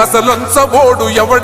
అసలంచబోడు ఎవడు?